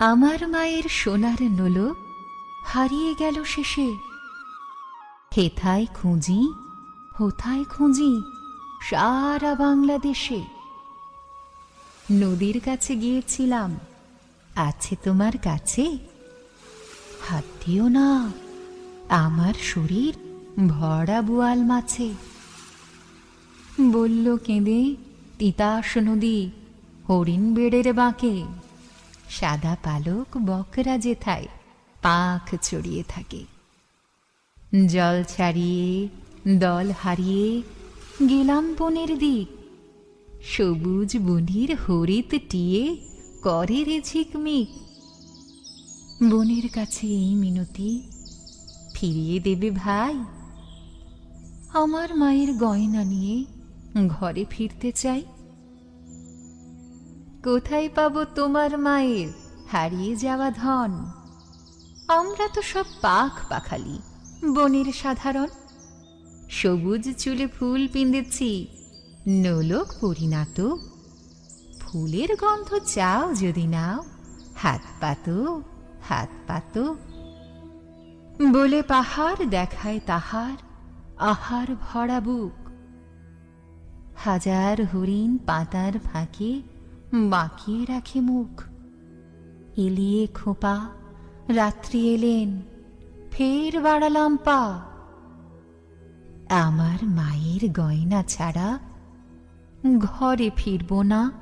আমার মায়ের সোনার নোলক হারিয়ে গেল শেষে। হেথায় খুঁজি? হোথায় খুঁজি? সারা বাংলাদেশে। নদীর কাছে গিয়েছিলাম। আছে তোমার কাছে? হাত দিও না। আমার শরীর ভরা বোয়াল মাছে। বলল কেঁদে তিতাস নদী হরিণ বেড়ের বাঁকে। সাদা পালক বকরা যেথায়, পাখ চড়িয়ে থাকে। জল ছাড়িয়ে, দল হারিয়ে গেলাম বনের দিক। সবুজ বনির হরিত টিয়ে করে রে ঝিকমিক। বনের কাছে এই মিনতি, ফিরিয়ে দেবে ভাই। আমার মায়ের গয়না নিয়ে ঘরে ফিরতে চাই। কোথায় পাব তোমার মায়ের? হারিয়ে যাওয়া ধন। আমরা তো সব পাখ পাখালি, বনের সাধারণ। সবুজ চুলে ফুল পিঁধেছি নোলক পরিণাত। ফুলের গন্ধ চাও যদি নাও, হাত পাতো হাত পাতো। বলে পাহাড় দেখায় তাহার, আহার ভরা বুক। হাজার হরিণ পাতার ফাঁকে বাঁকিয়ে রাখে মুখ। এলিয়ে খোপা, রাত্রি এলেন, ফের বাড়ালাম পা। আমার মায়ের গয়না ছাড়া ঘরে ফিরব না।